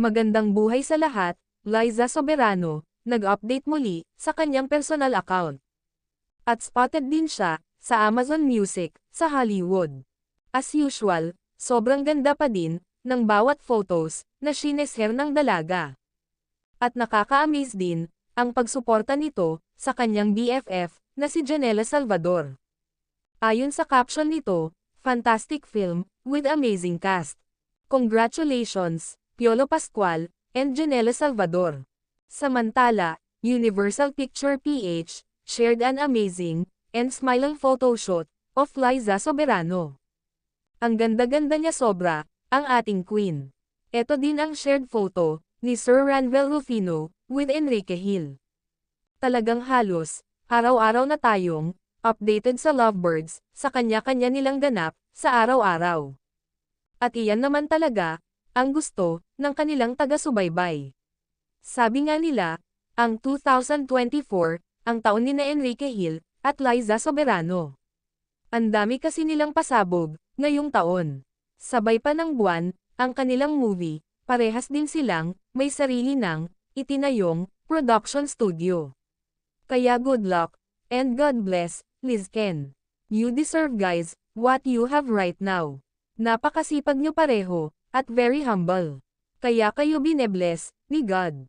Magandang buhay sa lahat, Liza Soberano, nag-update muli sa kanyang personal account. At spotted din siya sa Amazon Music sa Hollywood. As usual, sobrang ganda pa din ng bawat photos na shinesher ng dalaga. At nakaka-amaze din ang pagsuporta nito sa kanyang BFF na si Janela Salvador. Ayon sa caption nito, fantastic film with amazing cast. Congratulations, Piolo Pascual and Janela Salvador. Samantala, Universal Picture PH shared an amazing and smiling photoshoot of Liza Soberano. Ang ganda-ganda niya sobra, ang ating queen. Ito din ang shared photo ni Sir Ranvel Rufino with Enrique Hill. Talagang halos, araw-araw na tayong updated sa lovebirds sa kanya-kanya nilang ganap sa araw-araw. At iyan naman talaga ang gusto ng kanilang taga-subaybay. Sabi nga nila, ang 2024 ang taon ni na Enrique Hill at Liza Soberano. Ang dami kasi nilang pasabog ngayong taon. Sabay pa ng buwan, ang kanilang movie, parehas din silang may sarili ng itinayong production studio. Kaya good luck, and God bless, Liz Ken. You deserve guys, what you have right now. Napakasipag nyo pareho, at very humble. Kaya kayo binebless, ni God.